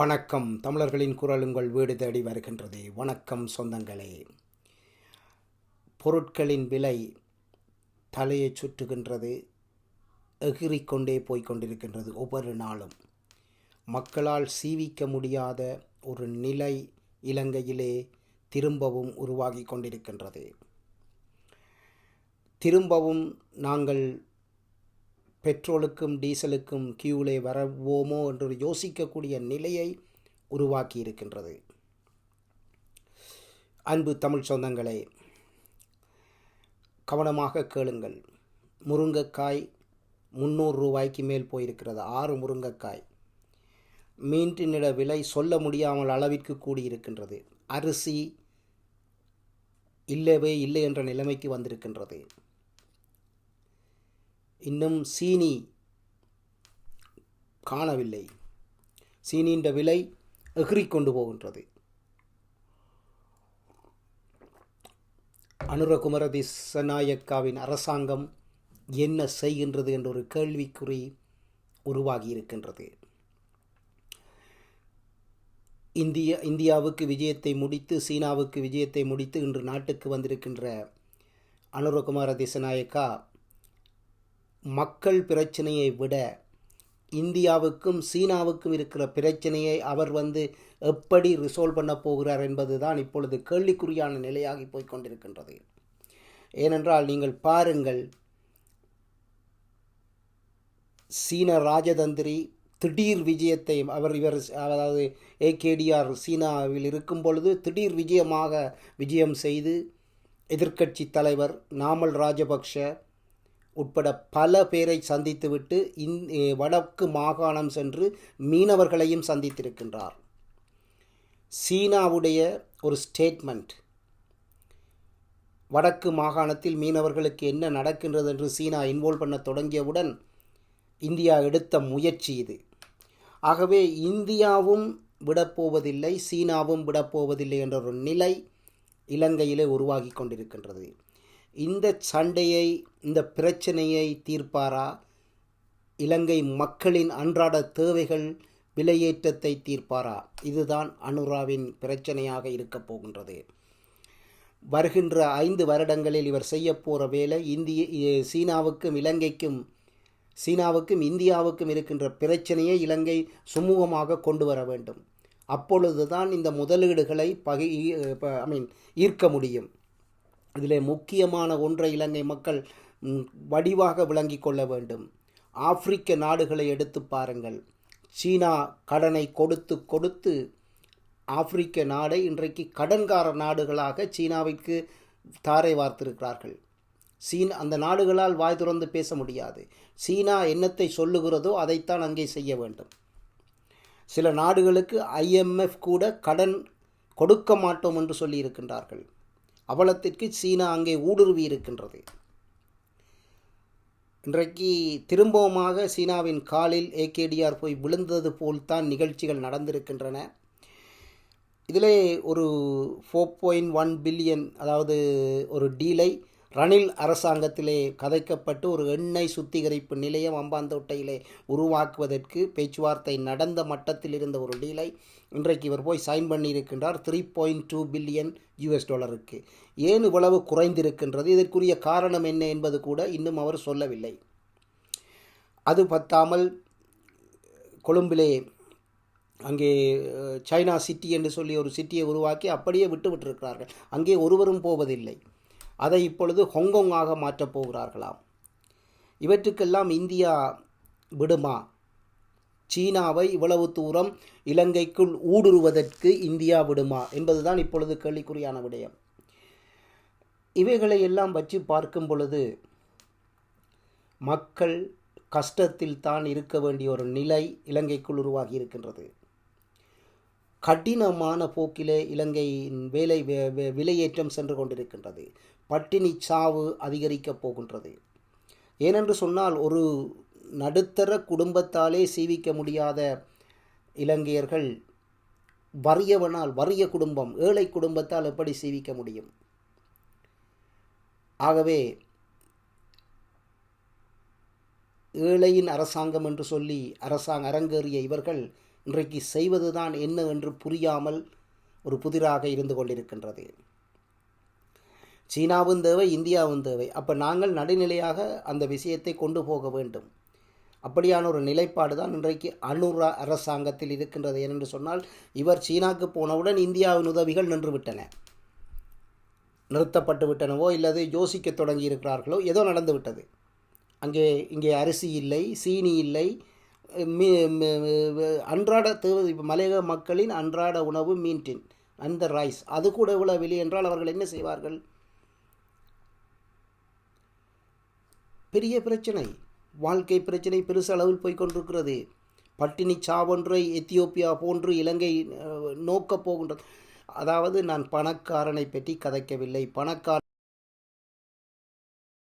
வணக்கம். தமிழர்களின் குரல் உங்கள் வீடு தேடி வருகின்றது. வணக்கம் சொந்தங்களே. பொருட்களின் விலை தலையை சுற்றுகின்றது எகிறிக்கொண்டே போய்கொண்டிருக்கின்றது ஒவ்வொரு நாளும். மக்களால் சீவிக்க முடியாத ஒரு நிலை இலங்கையிலே திரும்பவும் உருவாகி கொண்டிருக்கின்றது. திரும்பவும் நாங்கள் பெட்ரோலுக்கும் டீசலுக்கும் கியூலே வரவோமோ என்று யோசிக்கக்கூடிய நிலையை உருவாக்கி இருக்கின்றது. அன்பு தமிழ் சொந்தங்களே கவனமாக கேளுங்கள். முருங்கைக்காய் முந்நூறு ரூபாய்க்கு மேல் போயிருக்கிறது. ஆறு முருங்கைக்காய். மீன்றினிட விலை சொல்ல முடியாமல் அளவிற்கு கூடியிருக்கின்றது. அரிசி இல்லவே இல்லை என்ற நிலைமைக்கு வந்திருக்கின்றது. இன்னும் சீனி காணவில்லை. சீனின்ற விலை எகிறிக்கொண்டு போகின்றது. அனுரகுமர திசநாயக்காவின் அரசாங்கம் என்ன செய்கின்றது என்ற ஒரு கேள்விக்குறி உருவாகி இருக்கின்றது இந்திய இந்தியாவுக்கு விஜயத்தை முடித்து சீனாவுக்கு விஜயத்தை முடித்து இன்று நாட்டுக்கு வந்திருக்கின்ற அனுரகுமார திசநாயக்கா மக்கள் பிரச்சனையை விட இந்தியாவுக்கும் சீனாவுக்கும் இருக்கிற பிரச்சனையை அவர் வந்து எப்படி ரிசால்வ் பண்ண போகிறார் என்பதுதான் இப்பொழுது கேள்விக்குறியான நிலையாகி போய் கொண்டிருக்கின்றது. ஏனென்றால் நீங்கள் பாருங்கள் சீன ராஜதந்திரி திடீர் விஜயத்தை அவர் இவர் அதாவது ஏகேடிஆர் சீனாவில் இருக்கும் பொழுது திடீர் விஜயமாக விஜயம் செய்து எதிர்க்கட்சி தலைவர் நாமல் ராஜபக்ஷ உட்பட பல பேரை சந்தித்துவிட்டு இந் வடக்கு மாகாணம் சென்று மீனவர்களையும் சந்தித்திருக்கின்றார். சீனாவுடைய ஒரு ஸ்டேட்மெண்ட் வடக்கு மாகாணத்தில் மீனவர்களுக்கு என்ன நடக்கின்றது என்று சீனா இன்வால்வ் பண்ண தொடங்கியவுடன் இந்தியா எடுத்த முயற்சி இது. ஆகவே இந்தியாவும் விடப்போவதில்லை சீனாவும் விடப்போவதில்லை என்ற ஒரு நிலை இலங்கையிலே உருவாகி கொண்டிருக்கின்றது. இந்த சண்டையை இந்த பிரச்சனையை தீர்ப்பாரா? இலங்கை மக்களின் அன்றாட தேவைகள் விலையேற்றத்தை தீர்ப்பாரா? இதுதான் அனுராவின் பிரச்சனையாக இருக்கப் போகின்றது. வருகின்ற ஐந்து வருடங்களில் இவர் செய்ய போகிற வேலை இந்திய சீனாவுக்கும் இலங்கைக்கும் சீனாவுக்கும் இந்தியாவுக்கும் இருக்கின்ற பிரச்சனையை இலங்கை சுமூகமாக கொண்டு வர வேண்டும். அப்பொழுதுதான் இந்த முதலீடுகளை பகி ஐ மீன் ஈர்க்க முடியும். இதில் முக்கியமான ஒன்றை இலங்கை மக்கள் வடிவாக விளங்கி கொள்ள வேண்டும். ஆப்பிரிக்க நாடுகளை எடுத்து பாருங்கள். சீனா கடனை கொடுத்து கொடுத்து ஆப்பிரிக்க நாடை இன்றைக்கு கடன்கார நாடுகளாக சீனாவிற்கு தாரை வார்த்திருக்கிறார்கள். சீனா அந்த நாடுகளால் வாய் துறந்து பேச முடியாது. சீனா என்னத்தை சொல்லுகிறதோ அதைத்தான் அங்கே செய்ய வேண்டும். சில நாடுகளுக்கு ஐஎம்எஃப் கூட கடன் கொடுக்க மாட்டோம் என்று சொல்லியிருக்கின்றார்கள். அவலத்திற்கு சீனா அங்கே ஊடுருவி இருக்கின்றது. இன்றைக்கு திரும்பவுமாக சீனாவின் காலில் ஏகேடிஆர் போய் விழுந்தது போல்தான் நிகழ்ச்சிகள் நடந்திருக்கின்றன. இதிலே ஒரு ஃபோர் பாயிண்ட் ஒன் பில்லியன் அதாவது ஒரு டீலை ரணில் அரசாங்கத்திலே கதைக்கப்பட்டு ஒரு எண்ணெய் சுத்திகரிப்பு நிலையம் அம்பாந்தோட்டையிலே உருவாக்குவதற்கு பேச்சுவார்த்தை நடந்த மட்டத்தில் இருந்த ஒரு டீலை இன்றைக்கு இவர் போய் sign பண்ணியிருக்கின்றார். Three point two billion US டாலருக்கு ஏன் இவ்வளவு குறைந்திருக்கின்றது? இதற்குரிய காரணம் என்ன என்பது கூட இன்னும் அவர் சொல்லவில்லை. அது பத்தாமல் கொழும்பிலே அங்கே சைனா சிட்டி என்று சொல்லி ஒரு சிட்டியை உருவாக்கி அப்படியே விட்டு விட்டிருக்கிறார்கள். அங்கே ஒருவரும் போவதில்லை. அதை இப்பொழுது ஹொங்கொங்காக மாற்றப் போகிறார்களாம். இவற்றுக்கெல்லாம் இந்தியா விடுமா? சீனாவை இவ்வளவு தூரம் இலங்கைக்குள் ஊடுருவதற்கு இந்தியா விடுமா? என்பதுதான் இப்பொழுது கேள்விக்குறியான விடயம். இவைகளை எல்லாம் வச்சு பார்க்கும் பொழுது மக்கள் கஷ்டத்தில் தான் இருக்க வேண்டிய ஒரு நிலை இலங்கைக்குள் உருவாகி இருக்கின்றது. கடினமான போக்கிலே இலங்கையின் வேலை விலையேற்றம் சென்று கொண்டிருக்கின்றது. பட்டினி சாவு அதிகரிக்கப் போகின்றது. ஏனென்று சொன்னால் ஒரு நடுத்தர குடும்பத்தாலே சீவிக்க முடியாத இலங்கையர்கள் வறியவனால் வறிய குடும்பம் ஏழை குடும்பத்தால் எப்படி சீவிக்க முடியும்? ஆகவே ஏழையின் அரசாங்கம் என்று சொல்லி அரசாங்க அரங்கேறிய இவர்கள் இன்றைக்கு செய்வதுதான் என்ன என்று புரியாமல் ஒரு புதிராக இருந்து கொண்டிருக்கின்றது. சீனாவும் தேவை இந்தியாவும் தேவை. அப்போ நாங்கள் நடுநிலையாக அந்த விஷயத்தை கொண்டு போக வேண்டும். அப்படியான ஒரு நிலைப்பாடு தான் இன்றைக்கு அனுர அரசாங்கத்தில் இருக்கின்றது. ஏனென்று சொன்னால் இவர் சீனாக்கு போனவுடன் இந்தியாவின் உதவிகள் நின்றுவிட்டன நிறுத்தப்பட்டு விட்டனவோ இல்லது யோசிக்க தொடங்கி இருக்கிறார்களோ ஏதோ நடந்து விட்டது. அங்கே இங்கே அரிசி இல்லை சீனி இல்லை. மீ அன்றாட தேவை இப்போ மலையக மக்களின் அன்றாட உணவு மீன்டின் அந்த ரைஸ் அது கூட இவ்வளோ விலை என்றால் அவர்கள் என்ன செய்வார்கள்? பெரிய பிரச்சனை. வாழ்க்கை பிரச்சனை பெருசு அளவில் போய்கொண்டிருக்கிறது பட்டினி சாவொன்றை எத்தியோப்பியா போன்று இலங்கை நோக்கப் போகின்றது அதாவது நான் பணக்காரனை பற்றி கதைக்கவில்லை. பணக்கார